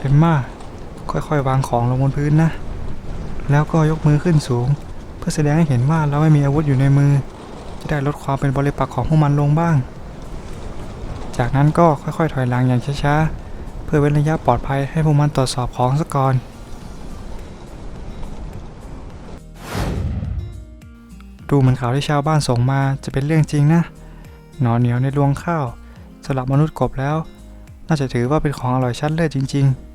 เอมมาค่อยๆ วางของลงบนพื้นนะ แล้วก็ยกมือขึ้นสูง เพื่อแสดงให้เห็นว่าเราไม่มีอาวุธอยู่ในมือ จะได้ลดความเป็นบริปักษ์ของพวกมันลงบ้าง จากนั้นก็ค่อยๆ ถอยหลังอย่างช้าๆ เพื่อเว้นระยะปลอดภัยให้พวกมันตรวจสอบของซะก่อน ดูเหมือนข่าวที่ชาวบ้านส่งมาจะเป็นเรื่องจริงนะหนอนเหนียวในรวงข้าวสำหรับมนุษย์กบแล้ว น่าจะถือว่าเป็นของอร่อยชั้นเลิศจริง ๆ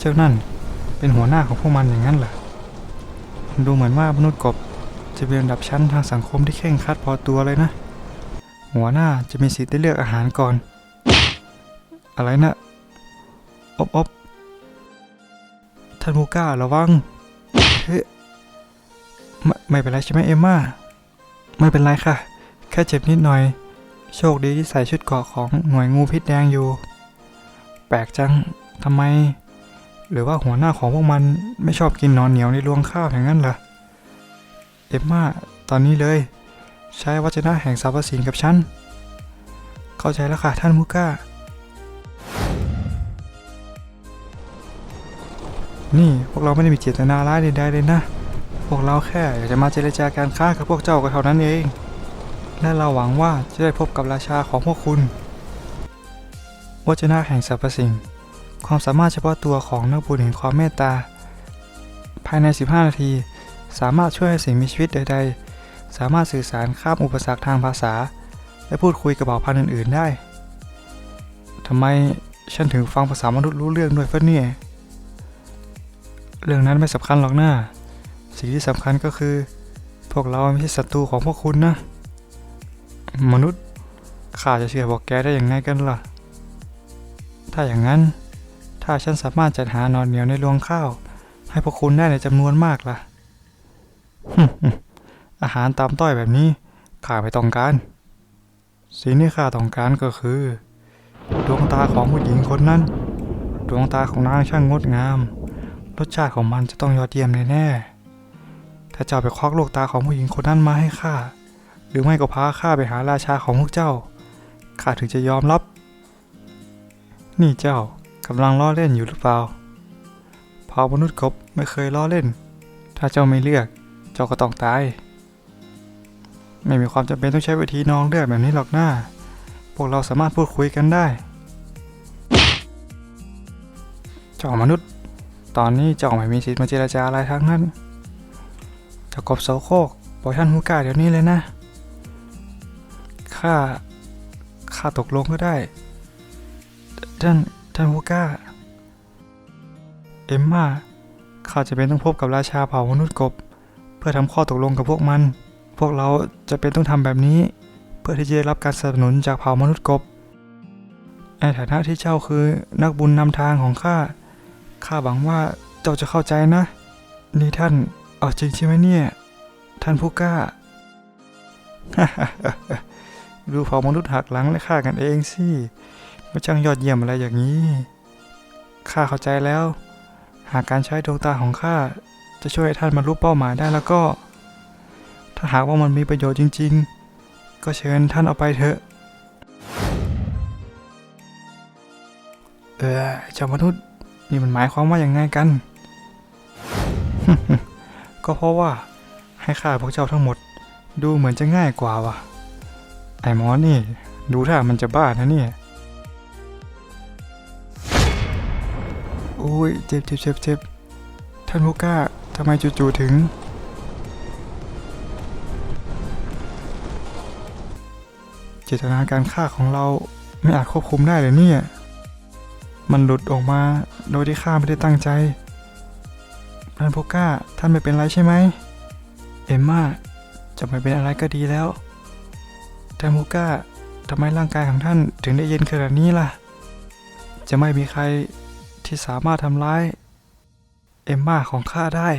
เจ้านั่นเป็นหัวหน้าของพวกมันอย่างนั้นเหรอดูเหมือนว่ามนุษย์กบจะเป็นอันดับชั้นทางสังคมที่เข่งคัดพอตัวเลยนะ หัวหน้าจะมีสิทธิ์ได้เลือกอาหารก่อน อะไรนะอบอบท่านมูก้าระวังเฮ้ยไม่ไม่เป็นไรใช่ไหมเอมมาไม่เป็นไรค่ะ แค่เจ็บนิดหน่อย โชคดีที่ใส่ชุดเกราะของหน่วยงูพิษแดงอยู่ แปลกจังทำไม หรือว่าหัวหน้าของพวกมันไม่ชอบกินนอนเหนียวในรวงข้าวอย่างนั้นเหรอเอ็มม่าตอนนี้เลย ใช้วัจนะแห่งสรรพสิ่งกับฉัน เข้าใจแล้วค่ะท่านมูก้า นี่พวกเราไม่ได้มีเจตนาร้ายใดๆเลยนะ พวกเราแค่อยากจะมาเจรจาการค้ากับพวกเจ้าก็เท่านั้นเอง และเราหวังว่าจะได้พบกับราชาของพวกคุณ วัจนะแห่งสรรพสิ่ง ความสามารถเฉพาะตัวของนักบุญแห่งความเมตตา ภายใน 15 นาที สามารถช่วยให้สิ่งมีชีวิตใด ๆ สามารถสื่อสารข้ามอุปสรรคทางภาษา และพูดคุยกับเผ่าพันธุ์อื่น ๆ ได้ทำไมฉันถึงฟังภาษามนุษย์รู้เรื่องด้วยฟะเนี่ยเรื่องนั้นไม่สำคัญหรอกนะสิ่งที่สำคัญก็คือ พวกเราไม่ใช่ศัตรูของพวกคุณนะ มนุษย์ข้าจะเชื่อบอกแกได้อย่างไงกันล่ะ ถ้าอย่างนั้น ถ้าฉันสามารถจัดหาหนอนเหนียวในรวงข้าว ให้พวกคุณได้ในจำนวนมากล่ะอาหารตามต้อยแบบนี้ข้าไม่ต้องการ สิ่งที่ข้าต้องการก็คือ ดวงตาของผู้หญิงคนนั้น ดวงตาของนางช่างงดงาม รสชาติของมันจะต้องยอดเยี่ยมแน่ๆถ้าเจ้าไปควักลูกตาของผู้หญิงคนนั้นมาให้ข้าหรือไม่ก็พาข้าไปหาราชาของพวกเจ้าข้าถึงจะยอมรับ นี่เจ้าำลังล้อเล่นอยู่หรือเปล่าเผ่ามนุษย์กบไม่เคยล้อเล่น ถ้าเจ้าไม่เลือก เจ้าก็ต้องตาย ไม่มีความจำเป็นต้องใช้วิธีนองเลือดแบบนี้หรอกหน้า พวกเราสามารถพูดคุยกันได้ เจ้ามนุษย์ ตอนนี้เจ้าไม่มีสิทธิ์มาเจรจาอะไรทั้งนั้นเจ้ากบโซโครกบอกท่านฮูก้าเดี๋ยวนี้เลยนะ ข้า ข้าตกลงก็ได้ท่าน ท่านฮูก้า เอมมาข้าจะเป็นต้องพบกับราชาเผ่ามนุษย์กบ เพื่อทำข้อตกลงกับพวกมัน พวกเราจะเป็นต้องทำแบบนี้ เพื่อที่จะได้รับการสนับสนุนจากเผ่ามนุษย์กบ ในฐานะที่เจ้าคือนักบุญนำทางของข้า ข้าหวังว่าเจ้าจะเข้าใจนะ นี่ท่านเอาจริงใช่ไหมเนี่ย ท่านผู้กล้า ดูเผ่ามนุษย์หักหลังและฆ่ากันเองสิ ไม่ช่างยอดเยี่ยมอะไรอย่างนี้ ข้าเข้าใจแล้ว หากการใช้ดวงตาของข้าจะช่วยให้ท่านบรรลุเป้าหมายได้แล้วก็ ถ้าหากว่ามันมีประโยชน์จริง ๆ ก็เชิญท่านเอาไปเถอะ เออเจ้ามนุษย์นี่มันหมายความว่าอย่างไงกัน ก็เพราะว่าให้ฆ่าพวกเจ้าทั้งหมด ดูเหมือนจะง่ายกว่าว่ะ ไอ้หมอนี่ ดูท่ามันจะบ้านะเนี่ย โอ้ยเจ็บเจ็บเจ็บเจ็บท่านผู้กล้าทำไมจู่ๆถึง เจตนาการฆ่าของเราไม่อาจควบคุมได้เลยเนี่ย มันหลุดออกมาโดยที่ข้าไม่ได้ตั้งใจ ท่านโพก้าท่านไม่เป็นไรใช่ไหม เอมมาจะไม่เป็นอะไรก็ดีแล้ว ท่านโพก้าทำไมร่างกายของท่านถึงได้เย็นขนาดนี้ล่ะ จะไม่มีใคร ที่สามารถทำร้าย เอมมาของข้าได้